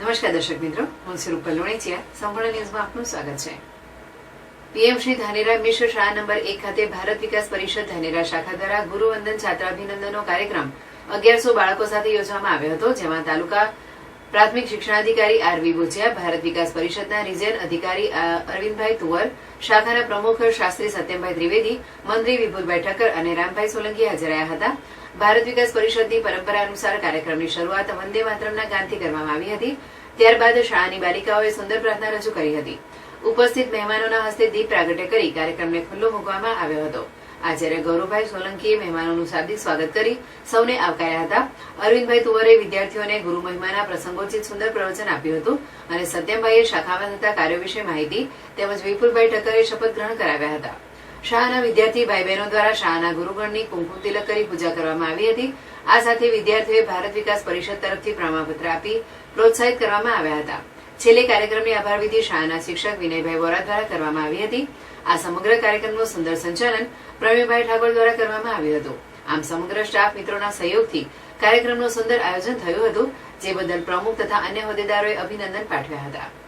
નમસ્કાર દર્શક મિત્રો, હું સ્વરૂપ રૂપલ લોણીચિયા. સંપૂર્ણ ન્યૂઝમાં આપનું સ્વાગત છે. પીએમ શ્રી ધાનેરા મિશ્ર શાળા નંબર એક ખાતે ભારત વિકાસ પરિષદ ધાનેરા શાખા દ્વારા ગુરુવંદન છાત્રાભિનંદનનો કાર્યક્રમ અગિયારસો બાળકો સાથે યોજવામાં આવ્યો હતો, જેમાં તાલુકા પ્રાથમિક શિક્ષણાધિકારી આરવી ભુજિયા, ભારત વિકાસ પરિષદના રિજિયન અધિકારી અરવિંદભાઈ તુવર, શાખાના પ્રમુખ શાસ્ત્રી સત્યમભાઈ ત્રિવેદી, મંત્રી વિપુલભાઈ ઠક્કર અને રામભાઈ સોલંકી હાજર રહ્યા હતા. ભારત વિકાસ પરિષદની પરંપરા અનુસાર કાર્યક્રમની શરૂઆત વંદે માતરમના ગાનથી કરવામાં આવી હતી. ત્યારબાદ શાળાની બાલિકાઓએ સુંદર પ્રાર્થના રજૂ કરી હતી. ઉપસ્થિત મહેમાનોના હસ્તે દીપ પ્રાગટ્ય કરી કાર્યક્રમને ખુલ્લો મૂકવામાં આવ્યો હતો. આચાર્ય ગૌરવભાઈ સોલંકીએ મહેમાનોનું શાબ્દિક સ્વાગત કરી સૌને આવકાર્યા હતા. અરવિંદભાઈ તુવરે વિદ્યાર્થીઓને ગુરુ મહિમાના પ્રસંગોચિત સુંદર પ્રવચન આપ્યું હતું અને સત્યમભાઈએ શાખામાં થતા કાર્યો વિશે માહિતી તેમજ વિપુલભાઈ ઠક્કરે શપથ ગ્રહણ કરાવ્યા હતા. શાળાના વિદ્યાર્થી ભાઈ બહેનો દ્વારા શાળાના ગુરુગણની કુમકુમ તિલક કરી પૂજા કરવામાં આવી હતી. આ સાથે વિદ્યાર્થીઓએ ભારત વિકાસ પરિષદ તરફથી પ્રમાણપત્ર આપી પ્રોત્સાહિત કરવામાં આવ્યા હતા. છેલ્લે કાર્યક્રમની આભાર વિધિ શાળાના શિક્ષક વિનયભાઈ વોરા દ્વારા કરવામાં આવી હતી. આ સમગ્ર કાર્યક્રમનું સુંદર સંચાલન પ્રવીણભાઈ ઠાકોર દ્વારા કરવામાં આવ્યું હતું. આમ સમગ્ર સ્ટાફ મિત્રોના સહયોગથી કાર્યક્રમનું સુંદર આયોજન થયું હતું, જે બદલ પ્રમુખ તથા અન્ય હોદ્દેદારોએ અભિનંદન પાઠવ્યા હતા.